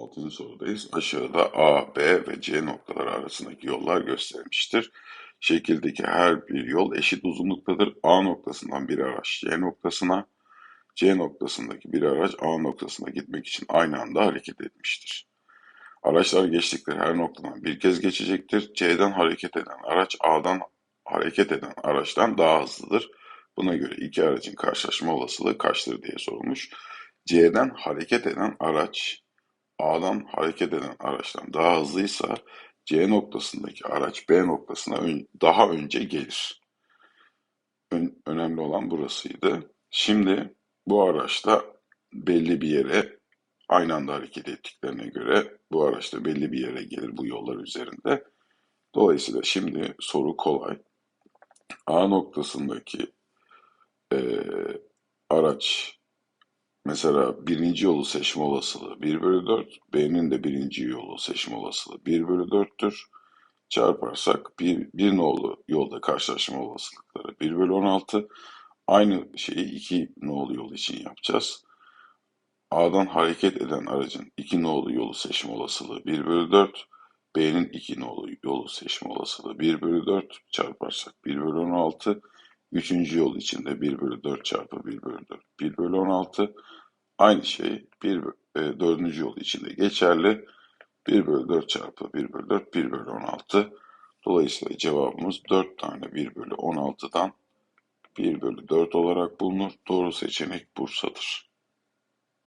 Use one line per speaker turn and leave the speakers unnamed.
16. sorudayız. Aşağıda A, B ve C noktaları arasındaki yollar gösterilmiştir. Şekildeki her bir yol eşit uzunluktadır. A noktasından bir araç C noktasına, C noktasındaki bir araç A noktasına gitmek için aynı anda hareket etmiştir. Araçlar geçtikleri her noktadan bir kez geçecektir. C'den hareket eden araç A'dan hareket eden araçtan daha hızlıdır. Buna göre iki aracın karşılaşma olasılığı kaçtır diye sorulmuş. C'den hareket eden araç A'dan hareket eden araçtan daha hızlıysa C noktasındaki araç B noktasına ön- daha önce gelir. Ön- önemli olan burasıydı. Şimdi bu araçta belli bir yere aynı anda hareket ettiklerine göre bu araçta belli bir yere gelir bu yollar üzerinde. Dolayısıyla şimdi soru kolay. A noktasındaki eee, araç Mesela birinci yolu seçme olasılığı 1 bölü 4, B'nin de birinci yolu seçme olasılığı 1 bölü 4'tür. Çarparsak bir, bir nolu yolda karşılaşma olasılıkları 1 bölü 16. Aynı şeyi iki nolu yol için yapacağız. A'dan hareket eden aracın 2 nolu yolu seçme olasılığı 1 bölü 4. B'nin 2 nolu yolu seçme olasılığı 1 bölü 4 çarparsak 1 bölü 16. Üçüncü yol için de 1 bölü 4 çarpı 1 bölü 4 1 bölü 16. Aynı şey bir e, dördüncü yol için de geçerli. 1 bölü 4 çarpı 1 bölü 4 1 bölü 16. Dolayısıyla cevabımız 4 tane 1 bölü 16'dan 1 bölü 4 olarak bulunur. Doğru seçenek Bursa'dır.